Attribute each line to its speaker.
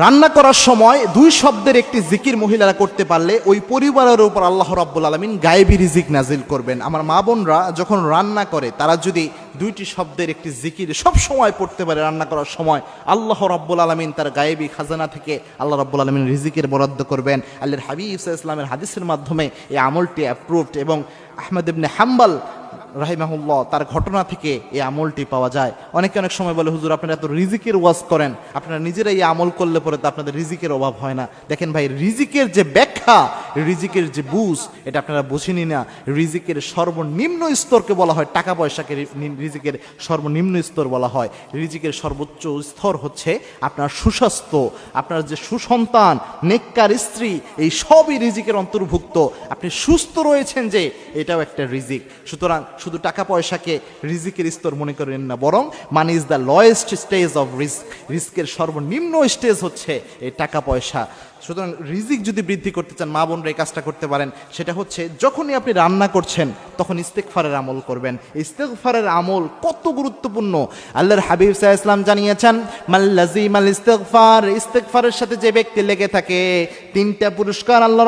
Speaker 1: রান্না করার সময় দুই শব্দের একটি জিকির মহিলারা করতে পারলে ওই পরিবারের উপর আল্লাহ রাব্বুল আলমিন গায়েবী রিজিক নাজিল করবেন। আমার মা বোনরা যখন রান্না করে, তারা যদি দুইটি শব্দের একটি জিকির সব সময় পড়তে পারে রান্না করার সময়, আল্লাহ রাব্বুল আলমিন তার গায়েবী খাজানা থেকে আল্লাহ রাব্বুল আলমিন রিজিকের বরাদ্দ করবেন। আল্লাহর হাবিব ইসা ইসলামের হাদিসের মাধ্যমে এই আমলটি অ্যাপ্রুভড এবং আহমেদ ইবনে হাম্বাল রাহিমাহুল্লাহ, তার ঘটনা থেকে এই আমলটি পাওয়া যায়। অনেকে অনেক সময় বলে, হুজুর, আপনারা এত রিজিকের ওয়াজ করেন। আপনারা নিজেরাই এই আমল করলে পরে তো আপনাদের রিজিকের অভাব হয় না। দেখেন ভাই, রিজিকের যে ব্যাখ্যা রিজিকের যে বুঝ, এটা আপনারা বুঝেনি না। রিজিকের সর্বনিম্ন স্তরকে বলা হয়, টাকা পয়সাকে রিজিকের সর্বনিম্ন স্তর বলা হয়। রিজিকের সর্বোচ্চ স্তর হচ্ছে আপনার সুস্বাস্থ্য, আপনার যে সুসন্তান, নেককার স্ত্রী, এই সবই রিজিকের অন্তর্ভুক্ত। আপনি সুস্থ রয়েছেন যে, এটাও একটা রিজিক। সুতরাং শুধু টাকা পয়সাকে রিজিকের স্তর মনে করেন না, বরং money is the lowest stage of risk রিস্কের সর্বনিম্ন স্টেজ হচ্ছে এই টাকা পয়সা। সুতরাং রিজিক যদি বৃদ্ধি করতে চান মা বোনরা এই কাজটা করতে পারেন। সেটা হচ্ছে, যখনই আপনি রান্না করছেন, তখন ইস্তেকফারের আমল করবেন। ইস্তেকফারের আমল কত গুরুত্বপূর্ণ। আল্লাহর হাবিব সাহা ইসলাম জানিয়েছেন মাল্লাজি মাল ইস্তেকফার ইস্তেকফারের সাথে যে ব্যক্তি লেগে থাকে, তিনটা পুরস্কার আল্লাহ